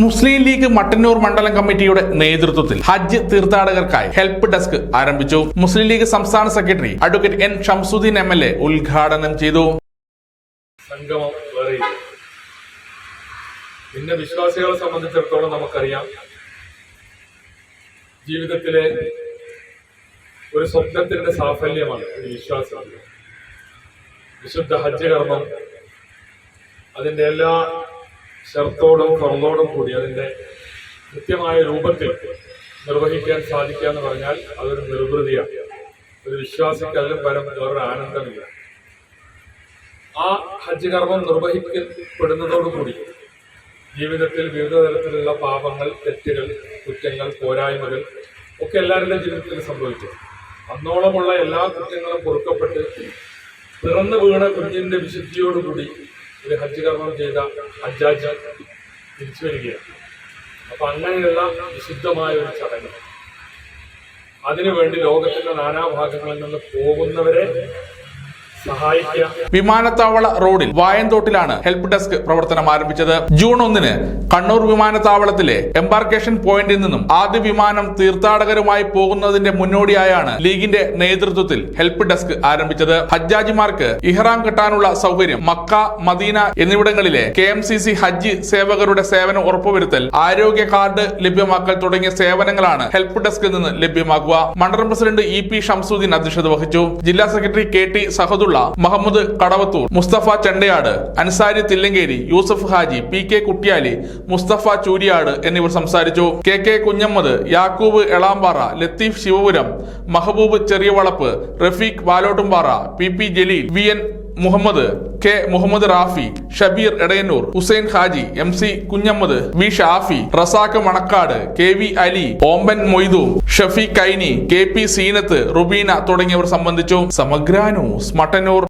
മുസ്ലിം league Mattannur മണ്ഡലം കമ്മിറ്റിയുടെ നേതൃത്വത്തിൽ ഹജ്ജ് തീർത്ഥാടകർക്കായി ഹെൽപ്പ് ഡെസ്ക് ആരംഭിച്ചു. മുസ്ലിം ലീഗ് സംസ്ഥാന secretary advocate N Shamsuddin M L A ഉദ്ഘാടനം ചെയ്തു. സംഗമം പിന്നെ വിശ്വാസികളെ സംബന്ധിച്ചിടത്തോളം നമുക്കറിയാം. ജീവിതത്തിലെ ഒരു സ്വപ്നത്തിന്റെ സാഫല്യമാണ് ഒരു വിശ്വാസം. വിശുദ്ധ ഹജ്ജ് കർമ്മം അതിന്റെ എല്ലാ ഷർത്തോടും ഫറലോടും കൂടി അതിന്റെ കൃത്യമായ രൂപത്തിൽ നിർവഹിക്കാൻ സാധിക്കുക എന്ന് പറഞ്ഞാൽ അതൊരു നിർവൃതിയാണ്. ഒരു വിശ്വാസിക്ക് അതിലും പരം വേറൊരു ആനന്ദമില്ല. ആ ഹജ്ജ് കർമ്മം നിർവഹിക്കപ്പെടുന്നതോടുകൂടി ജീവിതത്തിൽ വിവിധ തരത്തിലുള്ള പാപങ്ങൾ തെറ്റുകൾ കുറ്റങ്ങൾ പോരായ്മകൾ ഒക്കെ എല്ലാവരുടെ ജീവിതത്തിൽ സംഭവിച്ചു. അന്നോളമുള്ള എല്ലാ കുറ്റങ്ങളും പൊറുക്കപ്പെട്ട് പിറന്നു വീണ കുഞ്ഞിന്റെ വിശുദ്ധിയോടുകൂടി ഒരു ഹജ്ജ് കർമ്മം ചെയ്ത ഹജ്ജാജ് തിരിച്ചു വരികയാണ്. അപ്പൊ അങ്ങനെയുള്ള വിശുദ്ധമായ ഒരു ചടങ്ങ്. അതിനുവേണ്ടി ലോകത്തിന്റെ നാനാഭാഗങ്ങളിൽ നിന്ന് പോകുന്നവരെ വിമാനത്താവള റോഡിൽ വായന്തോട്ടിലാണ് ഹെൽപ്പ് ഡെസ്ക് പ്രവർത്തനം ആരംഭിച്ചത്. ജൂൺ ഒന്നിന് കണ്ണൂർ വിമാനത്താവളത്തിലെ എംബാർക്കേഷൻ പോയിന്റിൽ നിന്നും ആദ്യ വിമാനം തീർത്ഥാടകരുമായി പോകുന്നതിന്റെ മുന്നോടിയായാണ് ലീഗിന്റെ നേതൃത്വത്തിൽ ഹെൽപ്പ് ഡെസ്ക് ആരംഭിച്ചത്. ഹജ്ജാജിമാർക്ക് ഇഹ്റാം കെട്ടാനുള്ള സൗകര്യം മക്ക മദീന എന്നിവിടങ്ങളിലെ കെ എം സി സി ഹജ്ജ് സേവകരുടെ സേവനം ഉറപ്പുവരുത്തൽ ആരോഗ്യ കാർഡ് ലഭ്യമാക്കൽ തുടങ്ങിയ സേവനങ്ങളാണ് ഹെൽപ്പ് ഡെസ്കിൽ നിന്ന് ലഭ്യമാക്കുക മണ്ഡലം പ്രസിഡന്റ് ഇ പി ഷംസുദ്ദീൻ അധ്യക്ഷത വഹിച്ചു. ജില്ലാ secretary K T Sahadulla Muhammad Kadavathur Musthafa Chendayad Ansari Thillankeri Yusuf Haji P K Kuttiyali Musthafa Chooriyad എന്നിവർ സംസാരിച്ചു. K K Kunhammad Yakub Elambara Latheef Sivapuram Mahboob Cheriyavalapp Rafeeq Valottumpara P P Jaleel V N Muhammad K Muhammad Rafi Shabeer Edayannur Hussain Haji M C Kunhammad V Shafi Razak Manakkad K V Ali Omban Moidu Shafi Kaini K P Seenath Rubeena തുടങ്ങിയവർ സംബന്ധിച്ചു സമഗ്ര news Mattannur.